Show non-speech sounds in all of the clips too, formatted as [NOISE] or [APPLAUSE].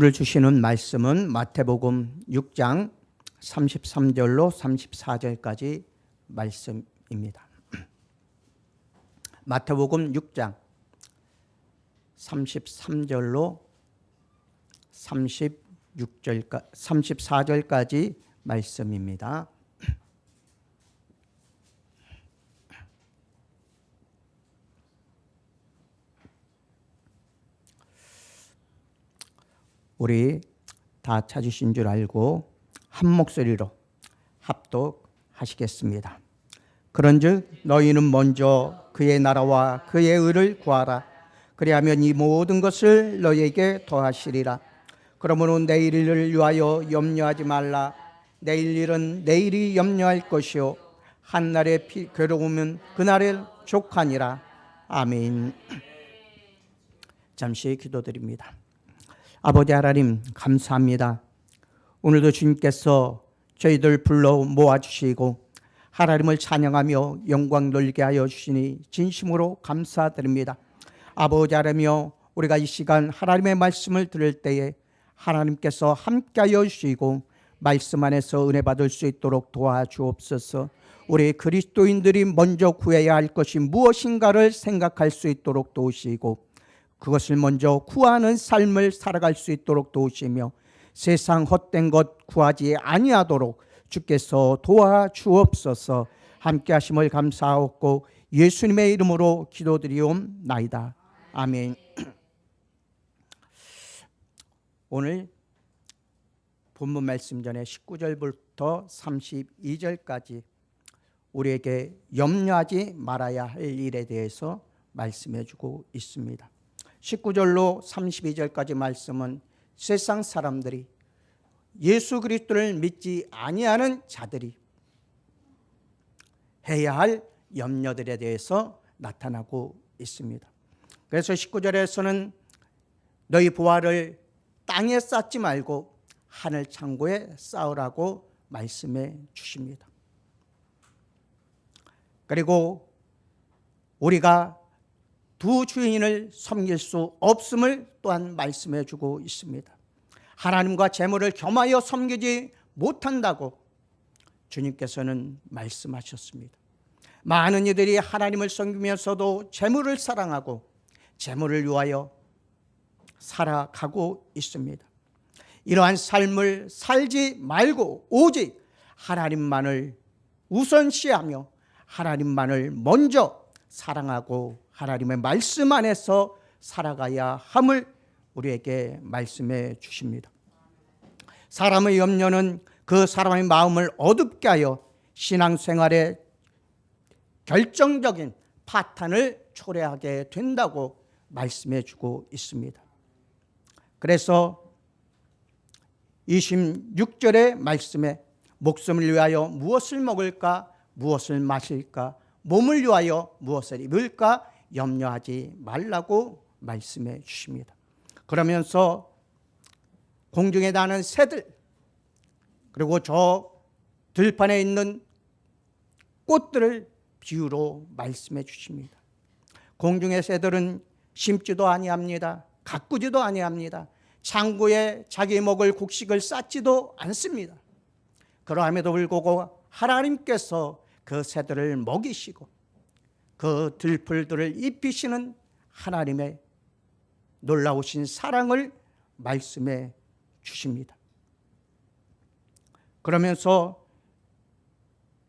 를 주시는 말씀은 마태복음 6장 33절로 34절까지 말씀입니다. [CLEARS THROAT] 마태복음 6장 33절로 36절까 34절까지 말씀입니다. 우리 다 찾으신 줄 알고 한 목소리로 합독하시겠습니다. 그런즉 너희는 먼저 그의 나라와 그의 의를 구하라. 그리하면 이 모든 것을 너희에게 더하시리라. 그러므로 내일을 위하여 염려하지 말라. 내일 일은 내일이 염려할 것이요 한 날의 피, 괴로움은 그 날의 족하니라. 아멘. 잠시 기도드립니다. 아버지 하나님 감사합니다. 오늘도 주님께서 저희들 불러 모아주시고 하나님을 찬양하며 영광 돌리게 하여 주시니 진심으로 감사드립니다. 아버지 하나며 우리가 이 시간 하나님의 말씀을 들을 때에 하나님께서 함께하여 주시고 말씀 안에서 은혜 받을 수 있도록 도와주옵소서. 우리 그리스도인들이 먼저 구해야 할 것이 무엇인가를 생각할 수 있도록 도우시고 그것을 먼저 구하는 삶을 살아갈 수 있도록 도우시며 세상 헛된 것 구하지 아니하도록 주께서 도와주옵소서 함께 하심을 감사하옵고 예수님의 이름으로 기도드리옵나이다. 아멘. [CLEARS THROAT] 오늘 본문 말씀 전에 19절부터 32절까지 우리에게 염려하지 말아야 할 일에 대해서 말씀해 주고 있습니다. 19절로 32절까지 말씀은 세상 사람들이 예수 그리스도를 믿지 아니하는 자들이 해야 할 염려들에 대해서 나타나고 있습니다. 그래서 19절에서는 너희 부활을 땅에 쌓지 말고 하늘 창고에 쌓으라고 말씀해 주십니다. 그리고 우리가 두 주인을 섬길 수 없음을 또한 말씀해 주고 있습니다. 하나님과 재물을 겸하여 섬기지 못한다고 주님께서는 말씀하셨습니다. 많은 이들이 하나님을 섬기면서도 재물을 사랑하고 재물을 위하여 살아가고 있습니다. 이러한 삶을 살지 말고 오직 하나님만을 우선시하며 하나님만을 먼저 사랑하고 하나님의 말씀 안에서 살아가야 함을 우리에게 말씀해 주십니다. 사람의 염려는 그 사람의 마음을 어둡게 하여 신앙생활에 결정적인 파탄을 초래하게 된다고 말씀해 주고 있습니다. 그래서 26절의 말씀에 목숨을 위하여 무엇을 먹을까, 무엇을 마실까, 몸을 위하여 무엇을 입을까 염려하지 말라고 말씀해 주십니다. 그러면서 공중에 나는 새들 그리고 저 들판에 있는 꽃들을 비유로 말씀해 주십니다. 공중의 새들은 심지도 아니합니다. 가꾸지도 아니합니다. 창고에 자기 먹을 곡식을 쌓지도 않습니다. 그러함에도 불구하고 하나님께서 그 새들을 먹이시고 그 들풀들을 입히시는 하나님의 놀라우신 사랑을 말씀해 주십니다. 그러면서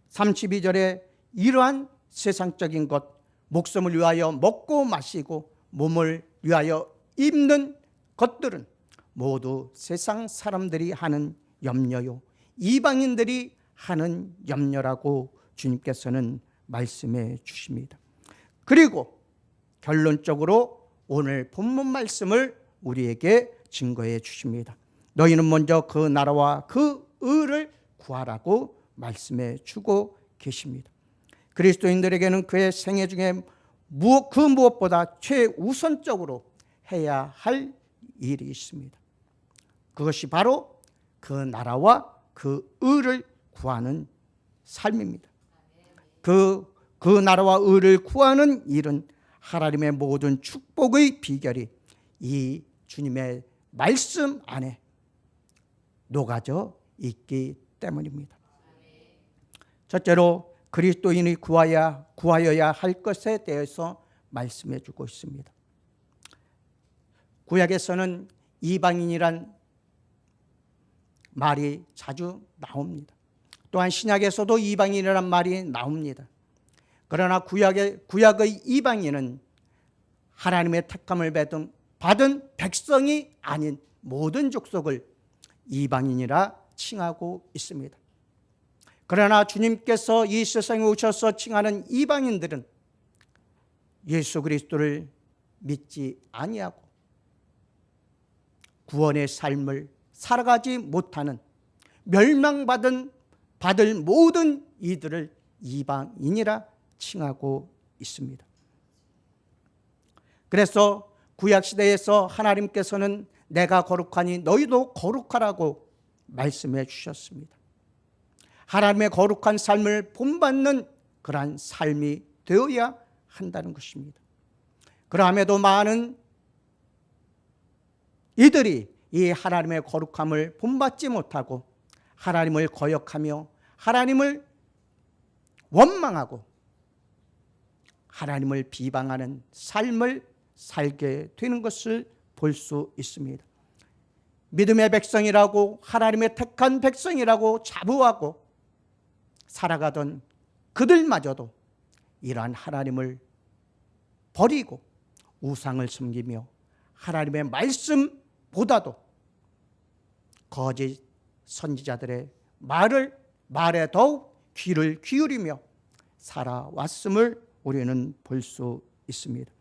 32절에 이러한 세상적인 것, 목숨을 위하여 먹고 마시고 몸을 위하여 입는 것들은 모두 세상 사람들이 하는 염려요. 이방인들이 하는 염려라고 주님께서는 말씀해 주십니다. 그리고 결론적으로 오늘 본문 말씀을 우리에게 증거해 주십니다. 너희는 먼저 그 나라와 그 의를 구하라고 말씀해 주고 계십니다. 그리스도인들에게는 그의 생애 중에 무엇 그 무엇보다 최우선적으로 해야 할 일이 있습니다. 그것이 바로 그 나라와 그 의를 구하는 삶입니다. 그, 그 나라와 의를 구하는 일은 하나님의 모든 축복의 비결이 이 주님의 말씀 안에 녹아져 있기 때문입니다. 첫째로 그리스도인이 구하야 구하여야 할 것에 대해서 말씀해 주고 있습니다. 구약에서는 이방인이란 말이 자주 나옵니다. 또한 신약에서도 이방인이란 말이 나옵니다. 그러나 구약의 구약의 이방인은 하나님의 택함을 받은, 받은 백성이 아닌 모든 족속을 이방인이라 칭하고 있습니다. 그러나 주님께서 이 세상에 오셔서 칭하는 이방인들은 예수 그리스도를 믿지 아니하고 구원의 삶을 살아가지 못하는 멸망받은 받을 모든 이들을 이방인이라 칭하고 있습니다. 그래서 구약 시대에서 하나님께서는 내가 거룩하니 너희도 거룩하라고 말씀해 주셨습니다. 하나님의 거룩한 삶을 본받는 그러한 삶이 되어야 한다는 것입니다. 그럼에도 많은 이들이 이 하나님의 거룩함을 본받지 못하고 하나님을 거역하며 하나님을 원망하고 하나님을 비방하는 삶을 살게 되는 것을 볼 수 있습니다. 믿음의 백성이라고 하나님의 택한 백성이라고 자부하고 살아가던 그들마저도 이러한 하나님을 버리고 우상을 섬기며 하나님의 말씀보다도 거짓 선지자들의 말을 말에 더욱 귀를 기울이며 살아왔음을 우리는 볼 수 있습니다.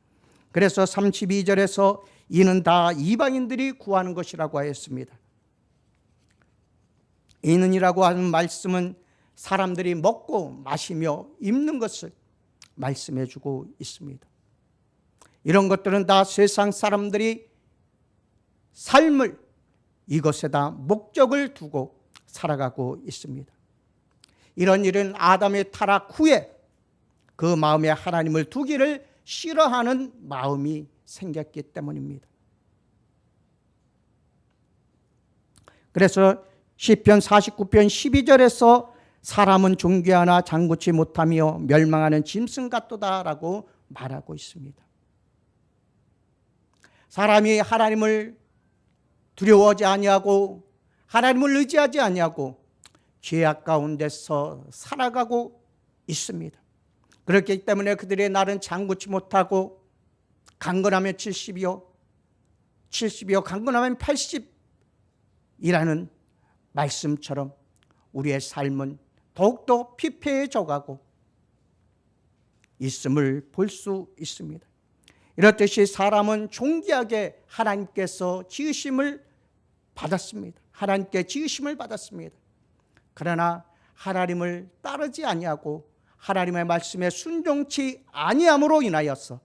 그래서 32절에서 이는 다 이방인들이 구하는 것이라고 하였습니다. 이는이라고 하는 말씀은 사람들이 먹고 마시며 입는 것을 말씀해 주고 있습니다. 이런 것들은 다 세상 사람들이 삶을 이것에다 목적을 두고 살아가고 있습니다. 이런 일은 아담의 타락 후에 그 마음에 하나님을 두기를 싫어하는 마음이 생겼기 때문입니다. 그래서 시편 49편 12절에서 사람은 존귀하나 장구치 못하며 멸망하는 짐승 같도다라고 말하고 있습니다. 사람이 하나님을 두려워하지 아니하고 하나님을 의지하지 아니하고 죄악 가운데서 살아가고 있습니다. 그렇기 때문에 그들의 날은 장구치 못하고 강건하면 70이요 70이요 강건하면 80이라는 말씀처럼 우리의 삶은 더욱더 피폐해져 가고 있음을 볼 수 있습니다. 이렇듯이 사람은 존귀하게 하나님께서 지으심을 받았습니다. 하나님께 지으심을 받았습니다. 그러나 하나님을 따르지 아니하고 하나님의 말씀에 순종치 아니함으로 인하여서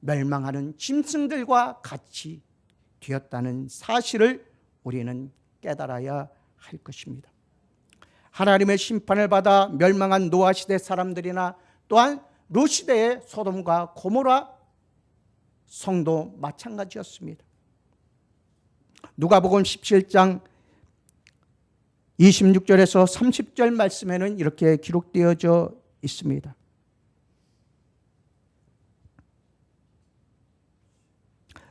멸망하는 짐승들과 같이 되었다는 사실을 우리는 깨달아야 할 것입니다. 하나님의 심판을 받아 멸망한 노아 시대 사람들이나 또한 로 시대의 소돔과 고모라 성도 마찬가지였습니다. 누가복음 17장 26절에서 30절 말씀에는 이렇게 기록되어져 있습니다.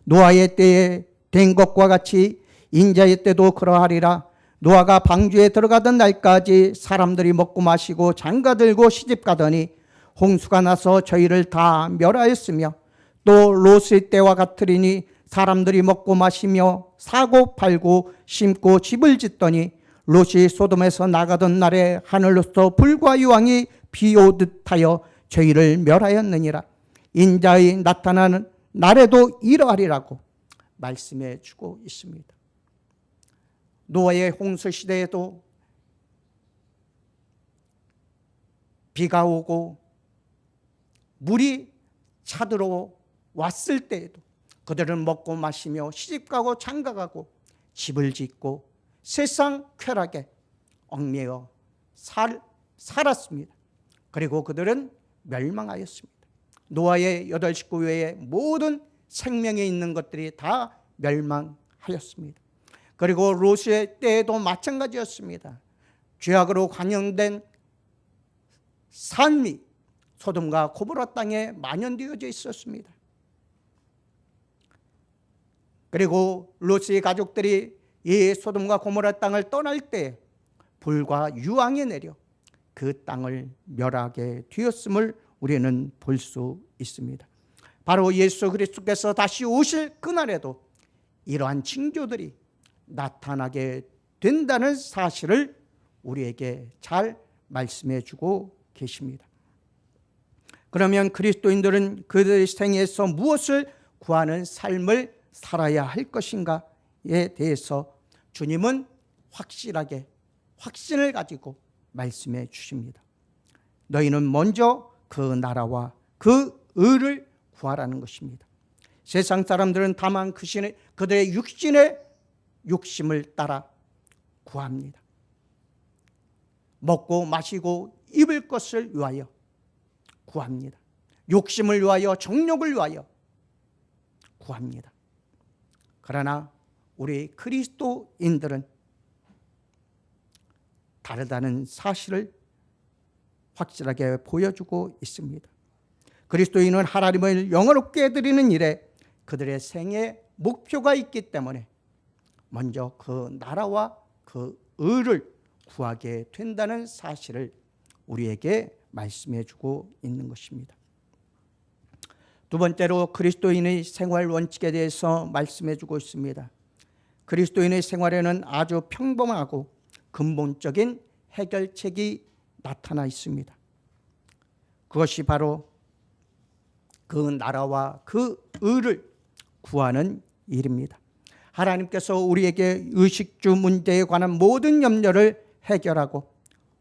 노아의 때에 된 것과 같이 인자의 때도 그러하리라. 노아가 방주에 들어가던 날까지 사람들이 먹고 마시고 장가 들고 시집 가더니 홍수가 나서 저희를 다 멸하였으며 또 롯의 때와 같으리니 사람들이 먹고 마시며 사고 팔고 심고 집을 짓더니 롯이 소돔에서 나가던 날에 하늘로서 불과 유황이 비오듯 하여 저희를 멸하였느니라 인자의 나타나는 날에도 이러하리라고 말씀해 주고 있습니다. 노아의 홍수 시대에도 비가 오고 물이 차들어 왔을 때에도 그들은 먹고 마시며 시집가고 장가가고 집을 짓고 세상 쾌락에 얽매여 살, 살았습니다. 그리고 그들은 멸망하였습니다. 노아의 여덟 식구 외에 모든 생명에 있는 것들이 다 멸망하였습니다. 하였습니다. 그리고 롯의 때에도 마찬가지였습니다. 죄악으로 관영된 삶이 소돔과 고보라 땅에 만연되어져 있었습니다. 그리고 롯의 가족들이 이 소돔과 고모라 땅을 떠날 때 불과 유황이 내려 그 땅을 멸하게 되었음을 우리는 볼 수 있습니다. 바로 예수 그리스도께서 다시 오실 그날에도 이러한 징조들이 나타나게 된다는 사실을 우리에게 잘 말씀해 주고 계십니다. 그러면 그리스도인들은 그들의 생에서 무엇을 구하는 삶을 살아야 할 것인가에 대해서 주님은 확실하게 확신을 가지고 말씀해 주십니다. 너희는 먼저 그 나라와 그 의를 구하라는 것입니다. 세상 사람들은 다만 그 신의, 그들의 육신의 욕심을 따라 구합니다. 먹고 마시고 입을 것을 위하여 구합니다. 욕심을 위하여 정욕을 위하여 구합니다. 그러나 우리 그리스도인들은 다르다는 사실을 확실하게 보여주고 있습니다. 그리스도인은 하나님을 영어롭게 드리는 일에 그들의 생애 목표가 있기 때문에 먼저 그 나라와 그 의를 구하게 된다는 사실을 우리에게 말씀해 주고 있는 것입니다. 두 번째로 그리스도인의 생활 원칙에 대해서 말씀해 주고 있습니다. 그리스도인의 생활에는 아주 평범하고 근본적인 해결책이 나타나 있습니다. 그것이 바로 그 나라와 그 의를 구하는 일입니다. 하나님께서 우리에게 의식주 문제에 관한 모든 염려를 해결하고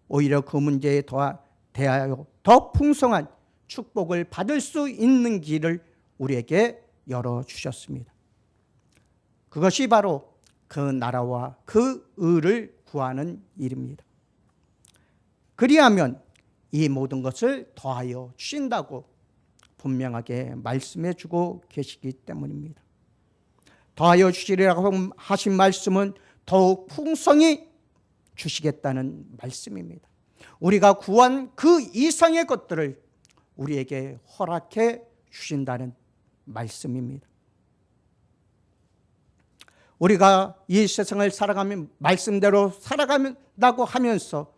오히려 그 문제에 대하여 더 풍성한 축복을 받을 수 있는 길을 우리에게 열어 주셨습니다. 그것이 바로 그 나라와 그 의를 구하는 일입니다. 그리하면 이 모든 것을 더하여 주신다고 분명하게 말씀해 주고 계시기 때문입니다. 더하여 주시리라고 하신 말씀은 더욱 풍성히 주시겠다는 말씀입니다. 우리가 구한 그 이상의 것들을 우리에게 허락해 주신다는 말씀입니다. 우리가 이 세상을 살아가면 말씀대로 살아간다고 하면서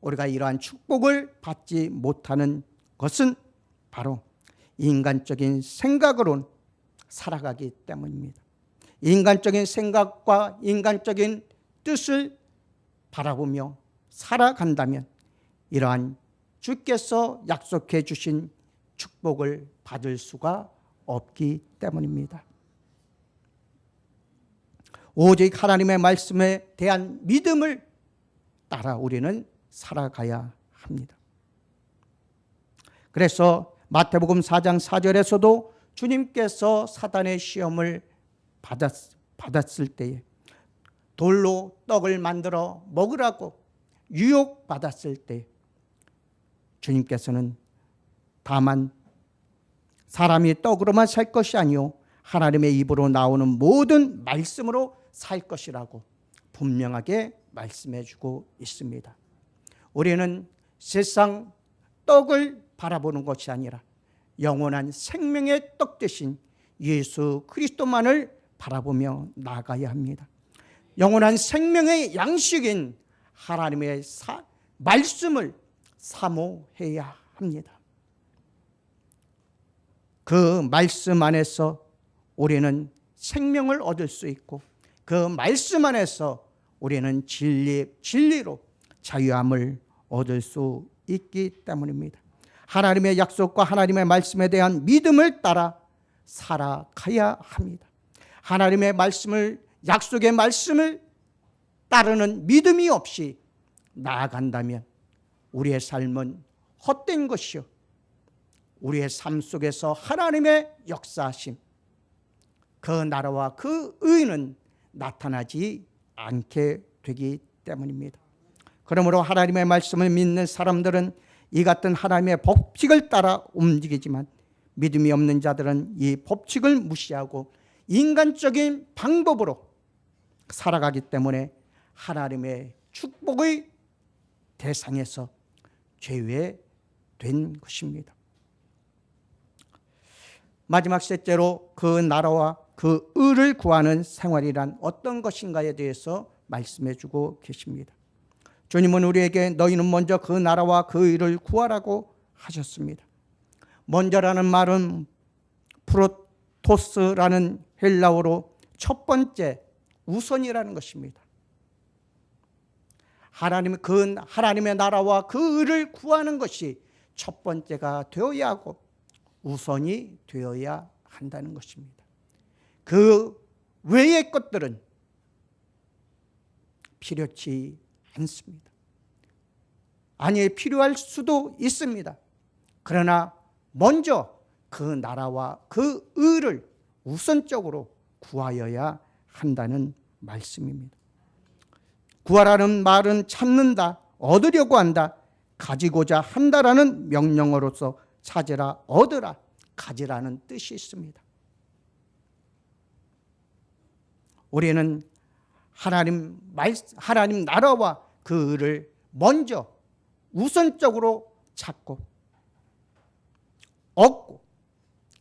우리가 이러한 축복을 받지 못하는 것은 바로 인간적인 생각으로 살아가기 때문입니다. 인간적인 생각과 인간적인 뜻을 바라보며 살아간다면 이러한 주께서 약속해 주신 축복을 받을 수가 없기 때문입니다. 오직 하나님의 말씀에 대한 믿음을 따라 우리는 살아가야 합니다. 그래서 마태복음 4장 4절에서도 주님께서 사단의 시험을 받았, 받았을 때에 돌로 떡을 만들어 먹으라고 유혹받았을 때 주님께서는 다만 사람이 떡으로만 살 것이 아니요 하나님의 입으로 나오는 모든 말씀으로 살 것이라고 분명하게 말씀해 주고 있습니다. 우리는 세상 떡을 바라보는 것이 아니라 영원한 생명의 떡 대신 예수 그리스도만을 바라보며 나가야 합니다. 영원한 생명의 양식인 하나님의 사, 말씀을 사모해야 합니다. 그 말씀 안에서 우리는 생명을 얻을 수 있고 그 말씀 안에서 우리는 진리, 진리로 자유함을 얻을 수 있기 때문입니다. 하나님의 약속과 하나님의 말씀에 대한 믿음을 따라 살아가야 합니다. 하나님의 말씀을, 약속의 말씀을 따르는 믿음이 없이 나아간다면 우리의 삶은 헛된 것이요. 우리의 삶 속에서 하나님의 역사하심, 그 나라와 그 의는 나타나지 않게 되기 때문입니다. 그러므로 하나님의 말씀을 믿는 사람들은 이 같은 하나님의 법칙을 따라 움직이지만 믿음이 없는 자들은 이 법칙을 무시하고 인간적인 방법으로 살아가기 때문에 하나님의 축복의 대상에서 제외된 것입니다. 마지막 셋째로 그 나라와 그 의를 구하는 생활이란 어떤 것인가에 대해서 말씀해 주고 계십니다. 주님은 우리에게 너희는 먼저 그 나라와 그 의를 구하라고 하셨습니다. 먼저라는 말은 프로토스라는 헬라어로 첫 번째 우선이라는 것입니다. 하나님 그 하나님의 나라와 그 의를 구하는 것이 첫 번째가 되어야 하고 우선이 되어야 한다는 것입니다. 그 외의 것들은 필요치 않습니다. 아니 필요할 수도 있습니다. 그러나 먼저 그 나라와 그 의를 우선적으로 구하여야 한다는 말씀입니다. 구하라는 말은 찾는다, 얻으려고 한다, 가지고자 한다라는 명령어로서 찾으라, 얻으라, 가지라는 뜻이 있습니다. 우리는 하나님 말 하나님 나라와 그 의를 먼저 우선적으로 찾고 얻고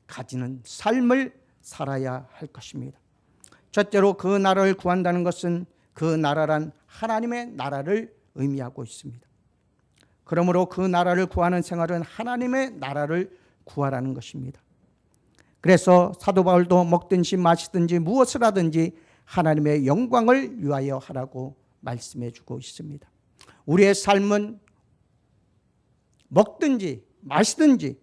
가지는 삶을 살아야 할 것입니다. 첫째로 그 나라를 구한다는 것은 그 나라란 하나님의 나라를 의미하고 있습니다. 그러므로 그 나라를 구하는 생활은 하나님의 나라를 구하라는 것입니다. 그래서 사도 바울도 먹든지 마시든지 무엇을 하든지 하나님의 영광을 위하여 하라고 말씀해 주고 있습니다. 우리의 삶은 먹든지 마시든지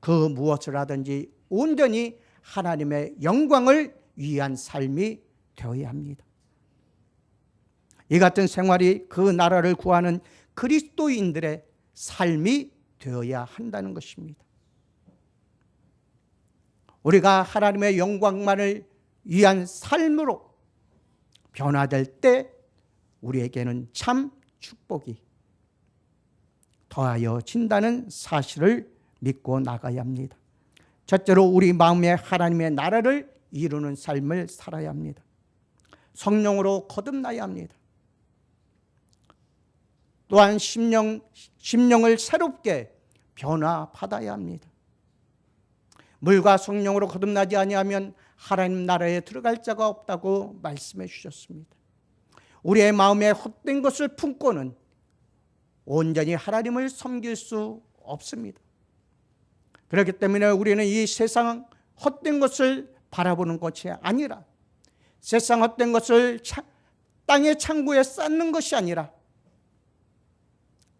그 무엇을 하든지 온전히 하나님의 영광을 위한 삶이 되어야 합니다. 이 같은 생활이 그 나라를 구하는 그리스도인들의 삶이 되어야 한다는 것입니다. 우리가 하나님의 영광만을 위한 삶으로 변화될 때 우리에게는 참 축복이 더하여 진다는 사실을 믿고 나가야 합니다. 첫째로 우리 마음에 하나님의 나라를 이루는 삶을 살아야 합니다. 성령으로 거듭나야 합니다. 또한 심령, 심령을 새롭게 변화받아야 합니다. 물과 성령으로 거듭나지 아니하면 하나님 나라에 들어갈 자가 없다고 말씀해 주셨습니다. 우리의 마음에 헛된 것을 품고는 온전히 하나님을 섬길 수 없습니다. 그렇기 때문에 우리는 이 세상 헛된 것을 바라보는 것이 아니라 세상 헛된 것을 땅의 창고에 쌓는 것이 아니라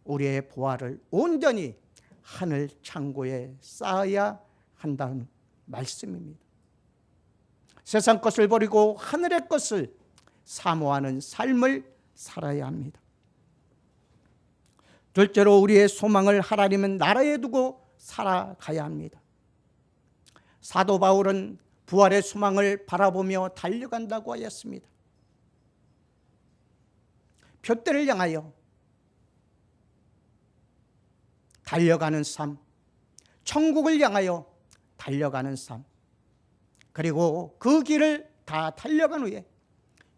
우리의 보화를 온전히 하늘 창고에 쌓아야 한다는 말씀입니다. 세상 것을 버리고 하늘의 것을 사모하는 삶을 살아야 합니다. 둘째로 우리의 소망을 하나님은 나라에 두고 살아가야 합니다. 사도 바울은 부활의 소망을 바라보며 달려간다고 하였습니다. 표대를 향하여 달려가는 삶, 천국을 향하여 달려가는 삶, 그리고 그 길을 다 달려간 후에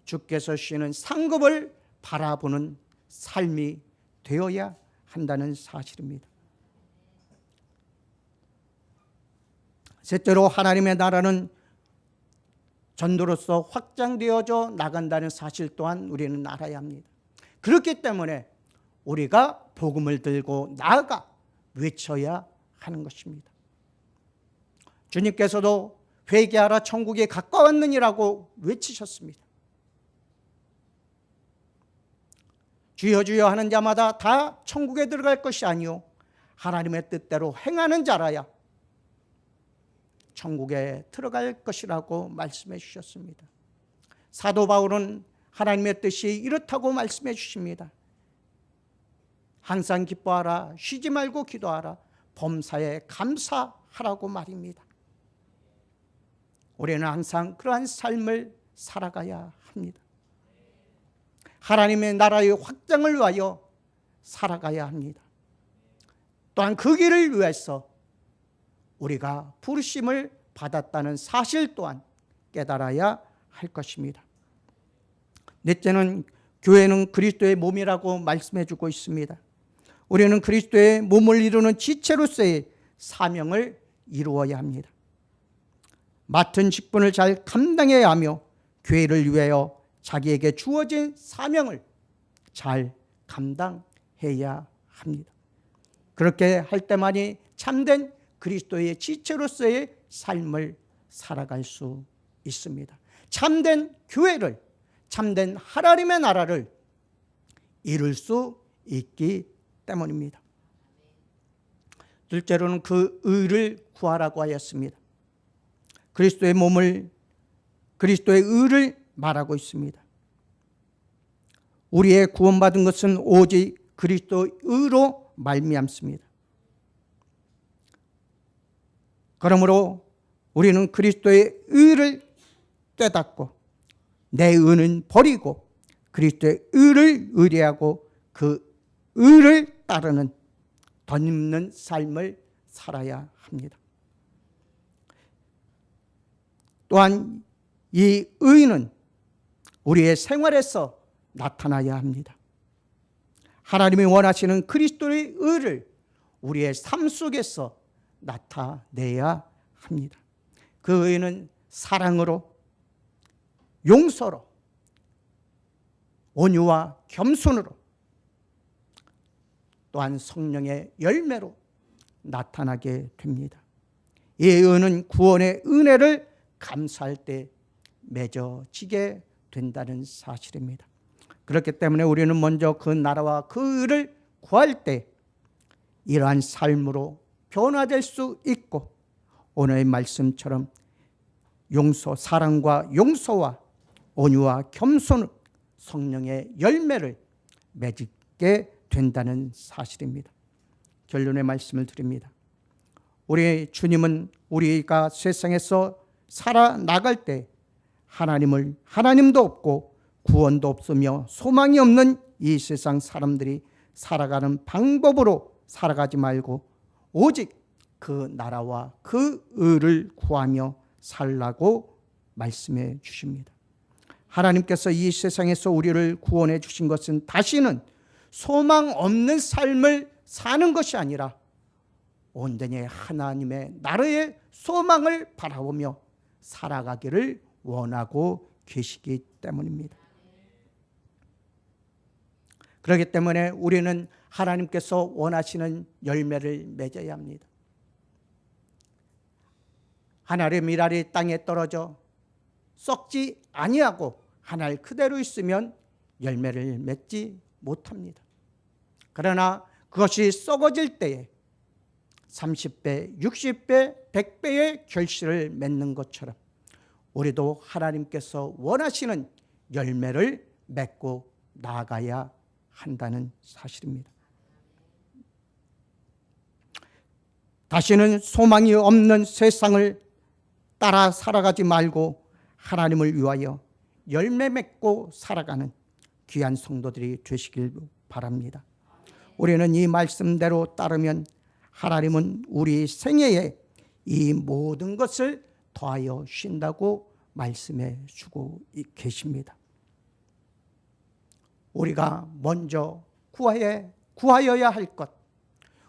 주께서 쉬는 상급을 바라보는 삶이 되어야 한다는 사실입니다. 셋째로 하나님의 나라는 전도로서 확장되어져 나간다는 사실 또한 우리는 알아야 합니다. 그렇기 때문에 우리가 복음을 들고 나아가 외쳐야 하는 것입니다. 주님께서도 회개하라 천국에 가까웠느니라고 외치셨습니다. 주여 주여 하는 자마다 다 천국에 들어갈 것이 아니요 하나님의 뜻대로 행하는 자라야 천국에 들어갈 것이라고 말씀해 주셨습니다. 사도 바울은 하나님의 뜻이 이렇다고 말씀해 주십니다. 항상 기뻐하라 쉬지 말고 기도하라 범사에 감사하라고 말입니다. 우리는 항상 그러한 삶을 살아가야 합니다. 하나님의 나라의 확장을 위하여 살아가야 합니다. 또한 그 길을 위해서 우리가 부르심을 받았다는 사실 또한 깨달아야 할 것입니다. 넷째는 교회는 그리스도의 몸이라고 말씀해 주고 있습니다. 우리는 그리스도의 몸을 이루는 지체로서의 사명을 이루어야 합니다. 맡은 직분을 잘 감당해야 하며 교회를 위하여 자기에게 주어진 사명을 잘 감당해야 합니다. 그렇게 할 때만이 참된 그리스도의 지체로서의 삶을 살아갈 수 있습니다. 참된 교회를, 참된 하나님의 나라를 이룰 수 있기 때문입니다. 둘째로는 그 의를 구하라고 하였습니다. 그리스도의 몸을 그리스도의 의를 말하고 있습니다. 우리의 구원받은 것은 오직 그리스도 의로 말미암습니다. 그러므로 우리는 그리스도의 의를 떼닫고 내 의는 버리고 그리스도의 의를 의뢰하고 그 의를 따르는 덧입는 삶을 살아야 합니다. 또한 이 의는 우리의 생활에서 나타나야 합니다. 하나님이 원하시는 그리스도의 의를 우리의 삶 속에서 나타내야 합니다. 그 의는 사랑으로, 용서로, 온유와 겸손으로, 또한 성령의 열매로 나타나게 됩니다. 이 의는 구원의 은혜를 감사할 때 맺어지게 된다는 사실입니다. 그렇기 때문에 우리는 먼저 그 나라와 그 의를 구할 때 이러한 삶으로 변화될 수 있고 오늘의 말씀처럼 용서, 사랑과 용서와 온유와 겸손 성령의 열매를 맺게 된다는 사실입니다. 결론의 말씀을 드립니다. 우리 주님은 우리가 세상에서 살아나갈 때 하나님을 하나님도 없고 구원도 없으며 소망이 없는 이 세상 사람들이 살아가는 방법으로 살아가지 말고 오직 그 나라와 그 의를 구하며 살라고 말씀해 주십니다. 하나님께서 이 세상에서 우리를 구원해 주신 것은 다시는 소망 없는 삶을 사는 것이 아니라 온전히 하나님의 나라의 소망을 바라보며 살아가기를 원하고 계시기 때문입니다. 그렇기 때문에 우리는 하나님께서 원하시는 열매를 맺어야 합니다. 하늘의 미랄이 땅에 떨어져 썩지 아니하고 하늘 그대로 있으면 열매를 맺지 못합니다. 그러나 그것이 썩어질 때에 30배, 60배, 100배의 결실을 맺는 것처럼 우리도 하나님께서 원하시는 열매를 맺고 나아가야 한다는 사실입니다. 다시는 소망이 없는 세상을 따라 살아가지 말고 하나님을 위하여 열매 맺고 살아가는 귀한 성도들이 되시길 바랍니다. 우리는 이 말씀대로 따르면 하나님은 우리 생애에 이 모든 것을 더하여 쉰다고 말씀해 주고 계십니다. 우리가 먼저 구하여, 구하여야 할 것,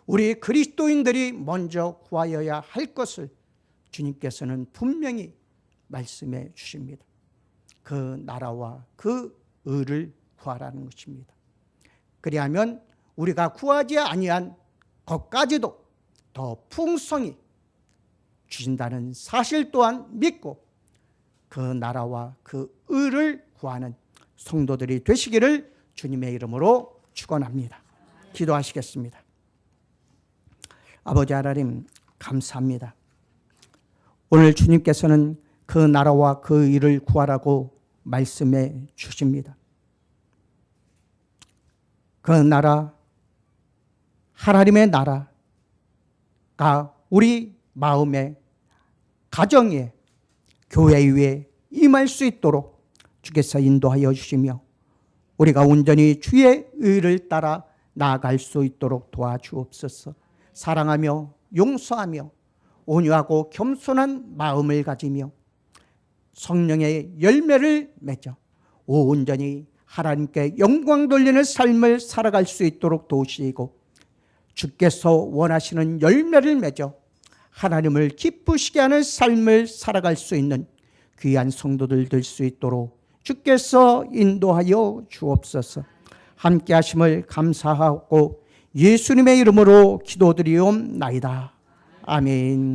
우리 그리스도인들이 먼저 구하여야 할 것을 주님께서는 분명히 말씀해 주십니다. 그 나라와 그 의를 구하라는 것입니다. 그리하면 우리가 구하지 아니한 것까지도 더 풍성히 주신다는 사실 또한 믿고 그 나라와 그 의를 구하는 성도들이 되시기를 주님의 이름으로 축원합니다. 기도하시겠습니다. 아버지 하나님 감사합니다. 오늘 주님께서는 그 나라와 그 일을 구하라고 말씀해 주십니다. 그 나라 하나님의 나라가 우리 마음에 가정에 교회 위에 임할 수 있도록 주께서 인도하여 주시며 우리가 온전히 주의 의를 따라 나아갈 수 있도록 도와주옵소서. 사랑하며 용서하며 온유하고 겸손한 마음을 가지며 성령의 열매를 맺어 온전히 하나님께 영광 돌리는 삶을 살아갈 수 있도록 도우시고 주께서 원하시는 열매를 맺어 하나님을 기쁘시게 하는 삶을 살아갈 수 있는 귀한 성도들 될 수 있도록 주께서 인도하여 주옵소서. 함께 하심을 감사하고 예수님의 이름으로 기도드리옵나이다. 아멘.